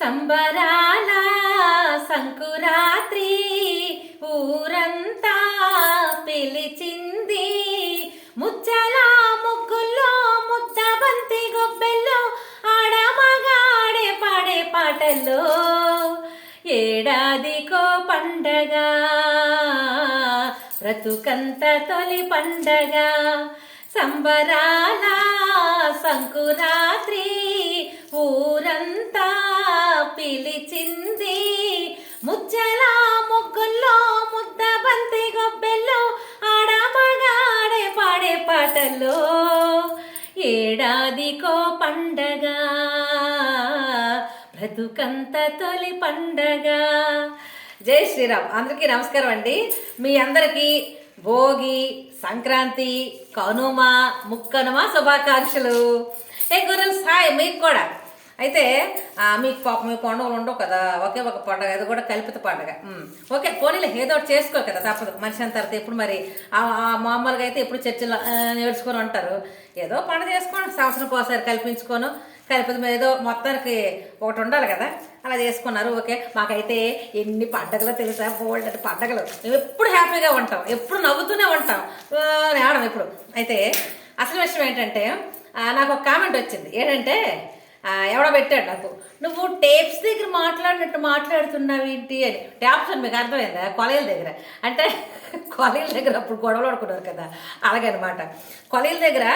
సంబరాల సంకురాత్రి ఊరంతా పిలిచింది. ముచ్చల ముగ్గుల్లో ముద్దబంతి గొబ్బెల్లో ఆడమగాడే పాడే పాటల్లో ఏడాదికో పండగ బ్రతుకంత తొలి పండగ. సంబరాల సంకురాత్రి ఊరంతా పిలిచింది. ముచ్చల ముగ్గుల్లో ముద్ద బంతి గొబ్బెల్లో ఆడమగాడే పాడే పాటల్లో ఏడాదికో పండగ బ్రతుకంత తొలి పండగ. జై శ్రీరామ్. అందరికీ నమస్కారం అండి. మీ అందరికీ భోగి సంక్రాంతి కనుమ ముక్కనుమ శుభాకాంక్షలు. ఏ గురు సాయ్ మీకు కూడా. అయితే మీకు పాప మీ పండుగలు ఉండవు కదా. ఒకే ఒక పండుగ అది కూడా కల్పిత పండుగ. ఓకే పోనీలే ఏదో ఒకటి చేసుకో కదా తప్పదు. మనిషి అంత తర్వాత ఎప్పుడు మరి? ఆ- మామూలుగా అయితే ఎప్పుడు చర్చిలో నేర్చుకొని ఉంటారు. ఏదో పండుగ చేసుకోండి సంవత్సరం ఒకసారి కల్పించుకోను. కలిపి ఏదో మొత్తానికి ఒకటి ఉండాలి కదా. అలా చేసుకున్నారు ఓకే. మాకైతే ఎన్ని పండగలు తెలుసా? బోల్డ్ అంటే పండగలు. మేము ఎప్పుడు హ్యాపీగా ఉంటాం. ఎప్పుడు నవ్వుతూనే ఉంటాం. ఆ, నేడం అయితే అసలు విషయం ఏంటంటే నాకు ఒక కామెంట్ వచ్చింది. ఏంటంటే ఎవడో పెట్టాడు నాకు. నువ్వు టేప్స్ దగ్గర మాట్లాడినట్టు మాట్లాడుతున్నావు ఏంటి అని. ట్యాప్స్ అని మీకు అర్థమైందా? కొలయల దగ్గర. అంటే కొలయల దగ్గర అప్పుడు గొడవలు ఆడుకున్నారు కదా. అలాగే కొలయల దగ్గర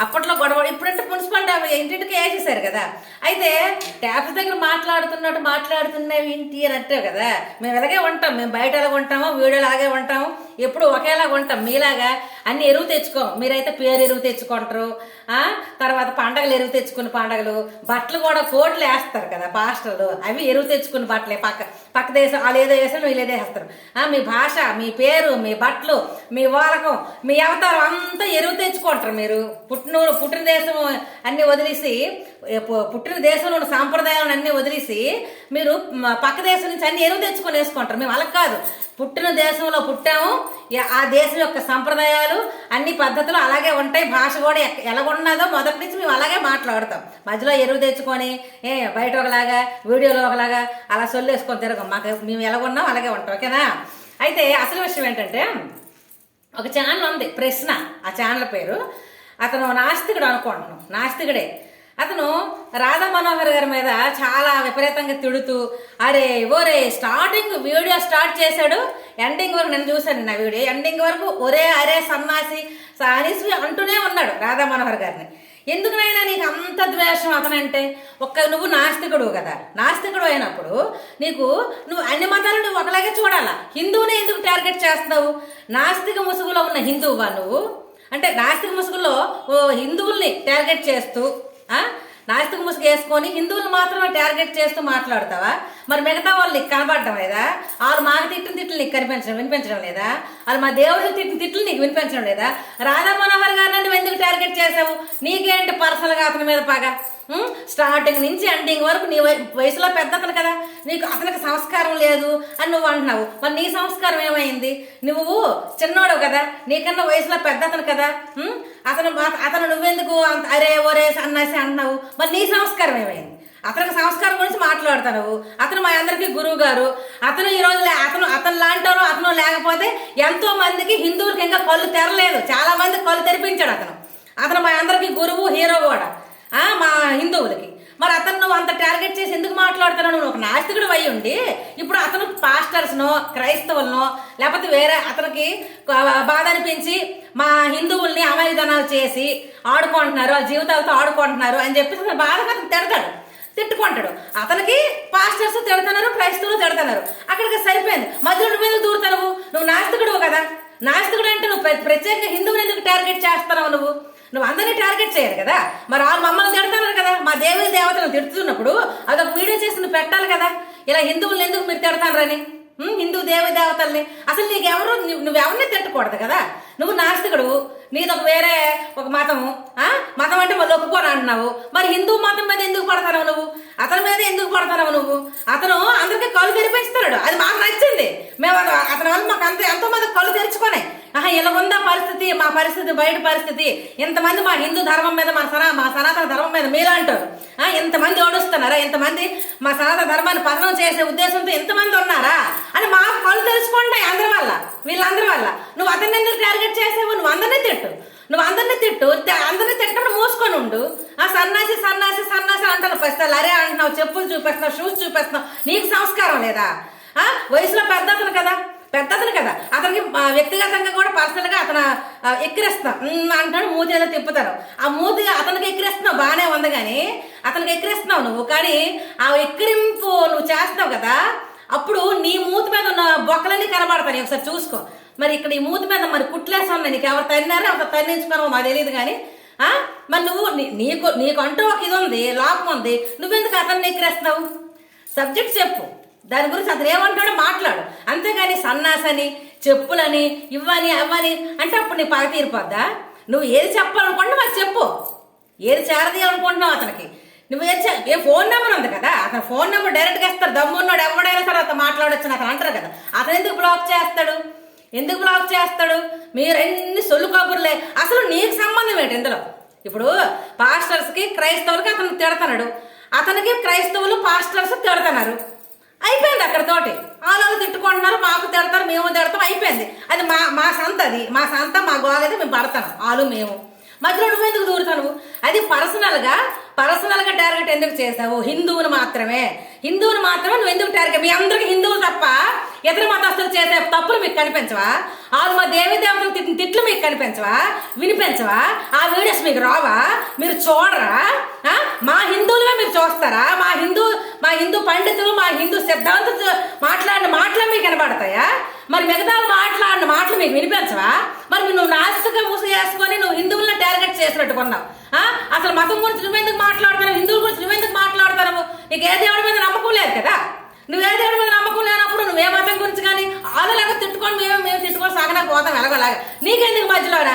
అప్పట్లో గొడవ ఇప్పుడంటే మున్సిపాలిటీ డ్యాబ్ ఇంటింటికి వేసేసారు కదా. అయితే ట్యాప్స్ దగ్గర మాట్లాడుతున్నట్టు మాట్లాడుతున్నావు ఏంటి అని అంటావు కదా. మేము ఇలాగే ఉంటాం. మేము బయట ఎలాగ ఉంటామో వీడియో లాగే ఉంటాము ఎప్పుడు ఒకేలాగా ఉంటాం మీలాగా అన్ని ఎరువు తెచ్చుకోం. మీరైతే పేరు ఎరువు తెచ్చుకుంటారు తర్వాత పండగలు ఎరువు తెచ్చుకున్న పండగలు బట్టలు కూడా కోట్లు వేస్తారు కదా పాస్టర్లు. అవి ఎరువు తెచ్చుకున్న బట్టలే పక్క పక్క దేశం వాళ్ళు ఏదో వేసారు వీళ్ళు ఏదో వేస్తారు. మీ భాష మీ పేరు మీ బట్టలు మీ వాలకం మీ అవతారం అంతా ఎరువు తెచ్చుకుంటారు మీరు. పుట్టిన పుట్టిన దేశం అన్ని వదిలేసి పుట్టిన దేశంలో ఉన్న సాంప్రదాయాలను అన్ని వదిలేసి మీరు పక్క దేశం నుంచి అన్ని ఎరువు తెచ్చుకొని వేసుకుంటారు. మేము అలా కాదు. పుట్టిన దేశంలో పుట్టాము ఆ దేశం యొక్క సంప్రదాయాలు అన్ని పద్ధతులు అలాగే ఉంటాయి. భాష కూడా ఎలాగున్నదో మొదటి నుంచి మేము అలాగే మాట్లాడతాం. మధ్యలో ఎరువు తెచ్చుకొని ఏ బయట ఒకలాగా వీడియోలో ఒకలాగా అలా సొల్లేసుకొని తిరగం. మాకు మేము ఎలాగున్నాం అలాగే ఉంటాం. ఓకేనా? అయితే అసలు విషయం ఏంటంటే ఒక ఛానల్ ఉంది ప్రశ్న ఆ ఛానల్ పేరు. అతను నాస్తికుడు అనుకుంటున్నాం. నాస్తికుడే. అతను రాధా మనోహర్ గారి మీద చాలా విపరీతంగా తిడుతూ అరే ఓరే స్టార్టింగ్ వీడియో స్టార్ట్ చేశాడు. ఎండింగ్ వరకు నేను చూశాను నా వీడియో ఎండింగ్ వరకు ఒరే అరే సన్నాసి సానిసి అంటూనే ఉన్నాడు రాధా మనోహర్ గారిని. ఎందుకునైనా నీకు అంత ద్వేషం అతనంటే? ఒక్క నువ్వు నాస్తికుడు కదా. నాస్తికుడు అయినప్పుడు నీకు నువ్వు అన్ని మతాలు నువ్వు ఒకలాగే చూడాలా? హిందువుని ఎందుకు టార్గెట్ చేస్తున్నావు? నాస్తిక ముసుగులో ఉన్న హిందువువా నువ్వు? అంటే నాస్తిక ముసుగులో ఓ హిందువుల్ని టార్గెట్ చేస్తూ నాస్తిక ముసుగు వేసుకొని హిందువులు మాత్రమే టార్గెట్ చేస్తూ మాట్లాడతావా? మరి మిగతా వాళ్ళు నీకు కనబడటం లేదా? వాళ్ళు మాకు తిట్టిన తిట్లు నీకు కనిపించడం వినిపించడం లేదా? వాళ్ళు మా దేవుళ్ళు తిట్టిన తిట్లు నీకు వినిపించడం లేదా? రాధా మనోహర్ గారిని నువ్వు ఎందుకు టార్గెట్ చేసావు నీకేంటి పర్సనల్గా అతని మీద పగ? స్టార్టింగ్ నుంచి ఎండింగ్ వరకు నీ వయసులో పెద్ద అతను కదా. నీకు అతనికి సంస్కారం లేదు అని నువ్వు అంటున్నావు. మరి నీ సంస్కారం ఏమైంది? నువ్వు చిన్నోడు కదా. నీకన్నా వయసులో పెద్ద అతను కదా. అతను అతను నువ్వెందుకు అంత అరే ఒరే అన్నాసి అంటున్నావు? మరి నీ సంస్కారం ఏమైంది? అతనికి సంస్కారం గురించి మాట్లాడుతావు అతను మా అందరికీ గురువు గారు. అతను ఈ రోజు అతను అతను లాంటి అతను లేకపోతే ఎంతో మందికి హిందువులకి ఇంకా కళ్ళు తెరలేదు. చాలా మంది కళ్ళు తెరిపించాడు అతను. అతను మా అందరికీ గురువు హీరో కూడా. మా హిందువులకి. మరి అతను నువ్వు అంత టార్గెట్ చేసి ఎందుకు మాట్లాడుతున్నావు నువ్వు ఒక నాస్తికుడు అయి ఉండి ఇప్పుడు అతను పాస్టర్స్నో క్రైస్తవులనో లేకపోతే వేరే అతనికి బాధ అనిపించి మా హిందువుల్ని అమాయుధనాలు చేసి ఆడుకుంటున్నారు వాళ్ళ జీవితాలతో ఆడుకుంటున్నారు అని చెప్పి బాధగా అతను తిడతాడు. తిట్టుకుంటాడు. అతనికి పాస్టర్స్ తిడుతున్నారు క్రైస్తవులు తిడుతున్నారు. అక్కడికి సరిపోయింది. మధ్యలో నువ్వు ఎందుకు దూరుతావు నువ్వు నాస్తికుడు కదా. నాస్తికుడు అంటే నువ్వు ప్ర- ప్రత్యేకంగా హిందువుని ఎందుకు టార్గెట్ చేస్తున్నావు నువ్వు? నువ్వు అందరినీ టార్గెట్ చేయరు కదా. మరి వాళ్ళు మమ్మల్ని తిడుతున్నారు కదా. మా దేవుని దేవతలను తిడుతున్నప్పుడు అదొక వీడియో చేసి నువ్వు పెట్టాలి కదా. ఇలా హిందువులను ఎందుకు మీరు తిడతానరని? హిందూ దేవి దేవతల్ని. అసలు నీకు ఎవరు నువ్వు నువ్వెవరిని తిట్టకూడదు కదా? నువ్వు నాస్తికుడు. నీదొక వేరే ఒక మతం. ఆ? మతం అంటే వాళ్ళు ఒప్పుకోను అంటున్నావు. మరి హిందూ మతం మీద ఎందుకు పడతావు నువ్వు? అతని మీద ఎందుకు పడతావు నువ్వు? అతను అందరికీ కళ్ళు తెరిపిస్తున్నాడు అది మాకు నచ్చింది మేము అది- అతని వల్ల మాకు అంత ఎంతో మంది కళ్ళు తెరుచుకొని ఆహా ఇలా ఉందా పరిస్థితి? మా పరిస్థితి బయట పరిస్థితి. ఇంతమంది మా హిందూ ధర్మం మీద మా సనా మా సనాతన ధర్మం మీద మీలాంటారు ఆ, ఇంతమంది ఓడుస్తున్నారా ఇంతమంది మా సనాతన ధర్మాన్ని పతనం చేసే ఉద్దేశంతో ఇంతమంది ఉన్నారా? అని మా కళ్ళు తెలుసుకుంటాయి అందరి వల్ల వీళ్ళందరి వల్ల. నువ్వు అతన్ని ఎందుకు టార్గెట్ చేసావు? నువ్వు అందరినీ తిట్టు. నువ్వు అందరినీ తిట్టు అందరినీ తిట్టడం మూసుకొని ఉండు. ఆ సన్నాసి సన్నాసి సన్నాసి అంటారు ఫస్ట్. అరే అంటున్నావు చెప్పులు చూపిస్తున్నావు షూస్ చూపిస్తున్నావు. నీకు సంస్కారం లేదా? వయసులో పెద్దతను కదా. పెద్ద అతను కదా. అతనికి వ్యక్తిగతంగా కూడా పర్సనల్గా అతను ఎక్కిరేస్తాం ఎక్కిరిస్తాం అంటాడు మూతి ఏదో తిప్పుతారు. ఆ మూతి అతనికి ఎక్కిరేస్తున్నావు బాగానే ఉంది కానీ అతనికి ఎక్కిరేస్తున్నావు నువ్వు. కానీ ఆ ఎక్కిరింపు నువ్వు చేస్తున్నావు కదా అప్పుడు నీ మూతి మీద ఉన్న బొక్కలన్నీ కనబడతాయి. ఒకసారి చూసుకో. మరి ఇక్కడ ఈ మూతి మీద మరి కుట్లేసా ఉన్నాయి నీకు ఎవరు తన్నారో ఎవరు తన్నించుకున్నావో మాకు తెలియదు కానీ మరి నువ్వు నీకు నీకు అంటూ ఒక ఇది ఉంది లోపం ఉంది. నువ్వెందుకు అతన్ని ఎక్కిరేస్తావు సబ్జెక్ట్ చెప్పు. దాని గురించి అతను ఏమంటాడో మాట్లాడు. అంతేగాని సన్నాసని చెప్పులని ఇవ్వని అవ్వని అంటే అప్పుడు నీ పగ తీరిపోద్దా? నువ్వు ఏది చెప్పాలనుకుంటున్నావు అది చెప్పు. ఏది చేరదీయాలనుకుంటున్నావు అతనికి? నువ్వు ఏది ఏ ఫోన్ నెంబర్ ఉంది కదా? అతను ఫోన్ నెంబర్ డైరెక్ట్గా ఇస్తారు దమ్మున్నాడు ఎవడైనా సరే అతను మాట్లాడొచ్చు అతను అంటారు కదా. అతను ఎందుకు బ్లాక్ చేస్తాడు? ఎందుకు బ్లాక్ చేస్తాడు? మీరు ఎన్ని సొల్లు కబుర్లే. అసలు నీకు సంబంధం ఏంటి ఇందులో? ఇప్పుడు పాస్టర్స్కి క్రైస్తవులకి అతను తిడతాడు అతనికి క్రైస్తవులు పాస్టర్స్ తిడతన్నారు. అయిపోయింది వాళ్ళు తిట్టుకుంటున్నారు మాకు తిడతారు మేము తిడతాం అయిపోయింది. అది మా మా సంత అది మా సంత మా గోల అయితే మేము పడతాం. వాళ్ళు మేము. మధ్యలో నువ్వు ఎందుకు దూరుతావు అది పర్సనల్గా పర్సనల్గా టార్గెట్ ఎందుకు చేసావు హిందువుని మాత్రమే. హిందువుని మాత్రమే నువ్వు ఎందుకు టార్గెట్? మీ అందరికి హిందువులు తప్ప ఇతర మతస్థులు చేసే తప్పులు మీకు కనిపించవా? ఆరు మా దేవి దేవతలు తిట్టిన తిట్లు మీకు కనిపించవా? వినిపించవా? ఆ వీడియోస్ మీకు రావా? మీరు చూడరా? మా హిందువులుగా మీరు చూస్తారా? మా హిందూ మా హిందూ పండితులు మా హిందూ సిద్ధాంతులు మాట్లాడిన మాటలు మీకు కనబడతాయా మరి మిగతా మాట్లాడిన మాటలు మీకు వినిపించవా? మరి నువ్వు నాస్తిక మూస చేసుకొని నువ్వు హిందువులను టార్గెట్ చేసినట్టు కొన్నావు. అసలు మతం గురించి నువ్వెందుకు మాట్లాడతావు? హిందువుల గురించి నువ్వెందుకు మాట్లాడతావు? నీకు ఏ దేవుడి మీద నమ్మకం లేదు కదా? నువ్వు ఏ దేవుడి మీద నమ్మకం లేనప్పుడు నువ్వే మతం గురించి కానీ ఆదలాగా తిట్టుకొని మేము మేము తిట్టుకొని సాగనా పోతాం ఎలాగోలాగా నీకెందుకు మధ్యలోనా?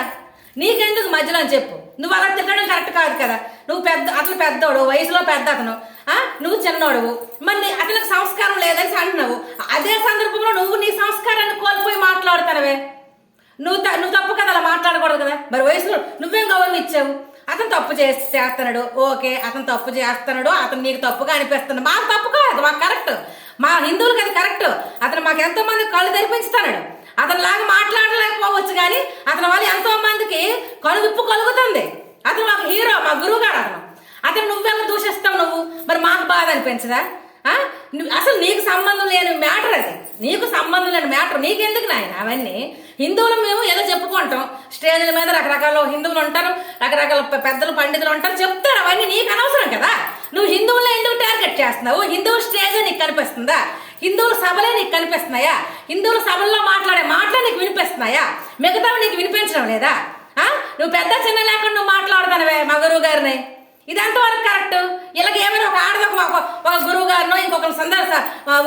నీకెందుకు మధ్యలో అని చెప్పు. నువ్వు అలా తిట్టడం కరెక్ట్ కాదు కదా. నువ్వు పెద్ద అతను పెద్దోడు వయసులో పెద్ద అతను. ఆ? నువ్వు చిన్నోడు మరి అతనికి సంస్కారం లేదని అంటున్నావు. అదే సందర్భంలో నువ్వు నీ సంస్కారాన్ని కోల్పోయి మాట్లాడతానవే. నువ్వు త- నువ్వు తప్పు కదా అలా మాట్లాడకూడదు కదా. మరి వయసులో నువ్వేం గౌరవం ఇచ్చావు? అతను తప్పు చేసి చేస్తున్నాడు. ఓకే అతను తప్పు చేస్తున్నాడు. అతను నీకు తప్పుగా అనిపిస్తున్నాడు మాకు తప్పు కాదు మాకు కరెక్ట్ మా హిందువులకి అది కరెక్ట్ అతను మాకు ఎంతో మంది కళ్ళు తెరిపించుతున్నాడు. అతనిలాగా మాట్లాడలేకపోవచ్చు కానీ అతని వల్ల ఎంతో మందికి కలుగుప్పు కలుగుతుంది. అతను మాకు హీరో మా గురువు గారు అతను. అతను నువ్వెలా దూషిస్తావు నువ్వు? మరి మాకు బాధ అనిపించదా? నువ్వు అసలు నీకు సంబంధం లేని మ్యాటర్ అది. నీకు సంబంధం లేని మ్యాటర్. నీకెందుకు నాయన అవన్నీ? హిందువులు మేము ఏదో చెప్పుకుంటాం? స్టేజ్ల మీద రకరకాల హిందువులు ఉంటారు రకరకాల పెద్దలు పండితులు ఉంటారు చెప్తారు. అవన్నీ నీకు అనవసరం కదా. నువ్వు హిందువులను ఎందుకు టార్గెట్ చేస్తున్నావు? హిందువుల స్టేజే నీకు కనిపిస్తుందా? హిందువుల సభలే నీకు కనిపిస్తున్నాయా? హిందువుల సభల్లో మాట్లాడే మాటలే నీకు వినిపిస్తున్నాయా? మిగతావి నీకు వినిపించడం లేదా? నువ్వు పెద్ద చిన్న లేకుండా నువ్వు మాట్లాడతానవే మా గురువు గారిని. ఇదంతా ఎంతవరకు కరెక్ట్. ఇలాగ ఏమైనా ఒక ఆడదొక ఒక గురువు గారినో ఇంకొకరు సందర్శ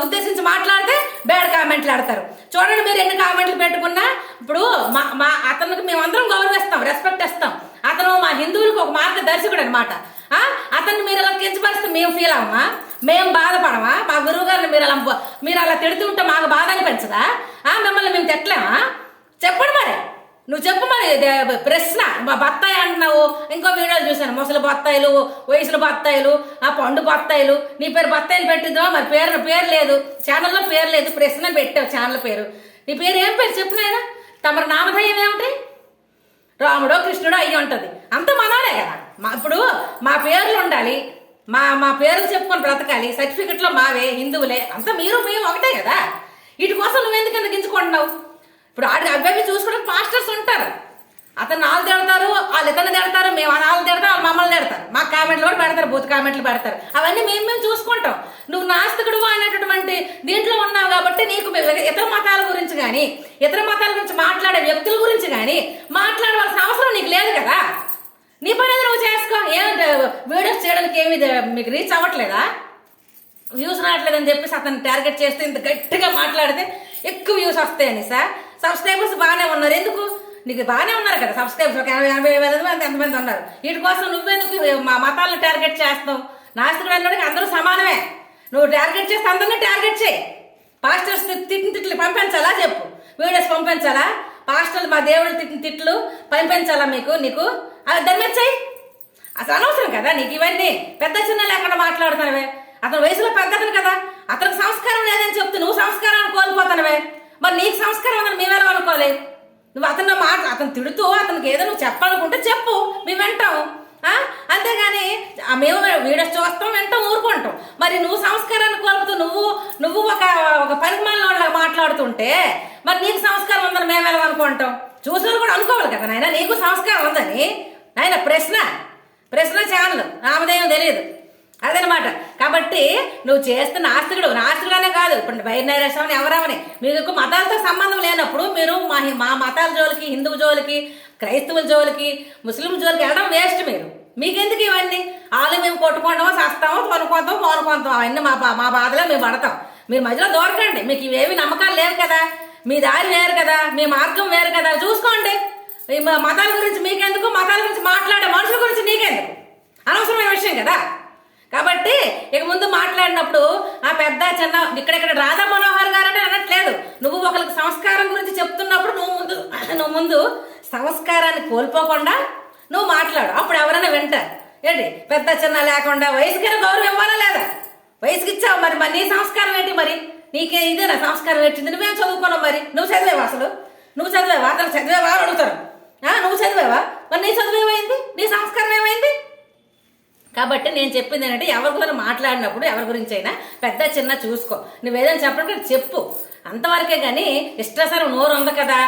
ఉద్దేశించి మాట్లాడితే బ్యాడ్ కామెంట్లు ఆడతారు. చూడండి మీరు ఎన్ని కామెంట్లు పెట్టుకున్నా ఇప్పుడు మా మా అతనికి మేమందరం గౌరవిస్తాం రెస్పెక్ట్ ఇస్తాం. అతను మా హిందువులకు ఒక మార్గదర్శకుడు అనమాట అతన్ని మీరు ఇలా మేము ఫీల్ అవ్వమా? మేము బాధపడమా? మా గురువు గారిని మీరు అలా మీరు అలా తిడుతూ ఉంటే మాకు బాధ అనిపించదా? ఆ, మిమ్మల్ని మేము తిట్టలేమా? చెప్పండి మరి. నువ్వు చెప్పు మరి ప్రశ్న. మా బత్తాయి అంటున్నావు. ఇంకో వీడియోలు చూశాను. ముసలి బత్తాయిలు వయసుల బత్తాయిలు ఆ పండు బత్తాయిలు. నీ పేరు బత్తాయిలు పెట్టిద్దాం మరి పేరు పేరు లేదు. ఛానల్లో పేరు లేదు. ప్రశ్న పెట్టావు ఛానల్ పేరు. నీ పేరు ఏం పేరు? చెప్పు నాయన. తమరి నామధేయం ఏమిటి? రాముడో కృష్ణుడో అయ్యి ఉంటుంది. అంత మనాలే కదా. మా ఇప్పుడు మా పేర్లు ఉండాలి. మా మా పేర్లు చెప్పుకొని బ్రతకాలి. సర్టిఫికెట్లో మావే హిందువులే అంతా మీరు మేము ఒకటే కదా? వీటి కోసం నువ్వెందుకు ఎందుకు ఎంచుకుంటున్నావు ఇప్పుడు ఆడి అబ్బాయి చూసుకోవడానికి మాస్టర్స్ ఉంటారు. అతను నాలుగు తిడతారు వాళ్ళు ఇతను తిడతారు మేము వాళ్ళు తిడతారు వాళ్ళు మమ్మల్ని తిడతారు. మా కామెంట్లు కూడా పెడతారు బూత్ కామెంట్లు పెడతారు. అవన్నీ మేము మేము చూసుకుంటాం. నువ్వు నాస్తికుడు అనేటటువంటి దీంట్లో ఉన్నావు కాబట్టి నీకు ఇతర మతాల గురించి కానీ ఇతర మతాల గురించి మాట్లాడే వ్యక్తుల గురించి కానీ మాట్లాడవలసిన అవసరం నీకు లేదు కదా? నీ పని నువ్వు చేసుకో. ఏం వీడియోస్ చేయడానికి ఏమి మీకు రీచ్ అవ్వట్లేదా? వ్యూస్ రావట్లేదని చెప్పేసి అతను టార్గెట్ చేస్తే ఇంత గట్టిగా మాట్లాడితే ఎక్కువ వ్యూస్ వస్తాయని సార్ సబ్స్క్రైబర్స్ బాగానే ఉన్నారు. ఎందుకు? నీకు బాగానే ఉన్నారు కదా సబ్స్క్రైబర్స్ ఒక ఎనభై ఎనభై వేల మంది ఎంతమంది ఉన్నారు. వీటి కోసం నువ్వెందుకు మా మతాలను టార్గెట్ చేస్తావు? నాస్తికుడు అన్నోడికి అందరూ సమానమే. నువ్వు టార్గెట్ చేస్తే అందరినీ టార్గెట్ చేయి. పాస్టర్స్ తిట్టిన తిట్లు పంపించాలా చెప్పు. వీడియోస్ పంపించాలా? పాస్టర్లు మా దేవుడు తిట్టిన తిట్లు పంపించాలా మీకు నీకు? అది దమ్మెచ్చాయి అసలు అనవసరం కదా నీకు ఇవన్నీ? పెద్ద చిన్న లేకుండా మాట్లాడుతానవే అతను వయసులో పెద్దతను కదా. అతనికి సంస్కారం లేదని చెప్తే నువ్వు సంస్కారాన్ని కోల్పోతానవే. మరి నీకు సంస్కారం ఉందని మేమెలా అనుకోలే నువ్వు అతను మాట అతను తిడుతూ అతనికి ఏదో నువ్వు చెప్పాలనుకుంటే చెప్పు. మేము వింటాం అంతేగాని మేము వీడియో చూస్తాం వింటాం ఊరుకుంటాం. మరి నువ్వు సంస్కారాన్ని కోల్పోతూ నువ్వు నువ్వు ఒక ఒక పనికిమాల మాట్లాడుతుంటే మరి నీకు సంస్కారం ఉందని మేము ఎలా అనుకుంటాం? చూసిన కూడా అనుకోవాలి కదా నాయన. నీకు సంస్కారం ఉందని. నాయన ప్రశ్న. ప్రశ్న ఛానల్ నామదేయం తెలియదు. అదనమాట. కాబట్టి నువ్వు చేస్తున్న ఆస్తికుడు నాస్తికుడనే కాదు. ఇప్పుడు బయట ఎవరవని ఎవరెవని. మీకు మతాలతో సంబంధం లేనప్పుడు మీరు మా మా మతాల జోలికి హిందువు జోలికి క్రైస్తవుల జోలికి ముస్లిం జోలికి వెళ్ళడం వేస్ట్ మీరు. మీకెందుకు ఇవన్నీ? వాళ్ళు మేము కొట్టుకుంటామో చస్తామో కొనుక్కుంటాం పోనుకుంటాం అవన్నీ మా బా- మా బాధలో మేము పడతాం. మీరు మధ్యలో దూరకండి. మీకు ఇవేవి నమ్మకాలు లేవు కదా. మీ దారి వేరు కదా. మీ మార్గం వేరు కదా. చూసుకోండి. మతాల గురించి మీకెందుకు? మతాల గురించి మాట్లాడే మనుషుల గురించి నీకెందుకు? అనవసరమైన విషయం కదా. కాబట్టి ఇక ముందు మాట్లాడినప్పుడు ఆ పెద్ద చిన్న ఇక్కడెక్కడ రాధా మనోహర్ గారు అని అనట్లేదు. నువ్వు ఒకరికి సంస్కారం గురించి చెప్తున్నప్పుడు నువ్వు ముందు నువ్వు ముందు సంస్కారాన్ని కోల్పోకుండా నువ్వు మాట్లాడు. అప్పుడు ఎవరైనా వింటారు. ఏంటి? పెద్ద చిన్న లేకుండా వయసుకైనా గౌరవం ఇవ్వాలా లేదా? వయసుకి ఇచ్చావు మరి మరి నీ సంస్కారం ఏంటి మరి? నీకే ఇదేనా సంస్కారం ఏంటింది నువ్వేం చదువుకున్నావు మరి? నువ్వు చదివేవా అసలు? నువ్వు చదివేవా? అతను చదివేవా అడుగుతారు. నువ్వు చదివేవా? మరి నీ చదువు ఏమైంది? నీ సంస్కారం ఏమైంది? కాబట్టి నేను చెప్పింది ఏంటంటే ఎవరి గురించి మాట్లాడినప్పుడు ఎవరి గురించి అయినా పెద్ద చిన్న చూసుకో. నువ్వేదైనా చెప్పడం చెప్పు. అంతవరకే కానీ ఇష్టాసారం నోరు ఉంది కదా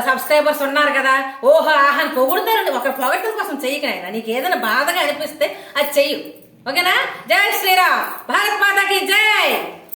సబ్స్క్రైబర్స్ ఉన్నారు కదా ఓహో ఆహాని పొగుడుతారండి. ఒక పొగట్టల కోసం చెయ్యకనైనా నీకు ఏదైనా బాధగా అనిపిస్తే అది చెయ్యి. ఓకేనా? జై శ్రీరామ్. భారత్ మాతాకి జై!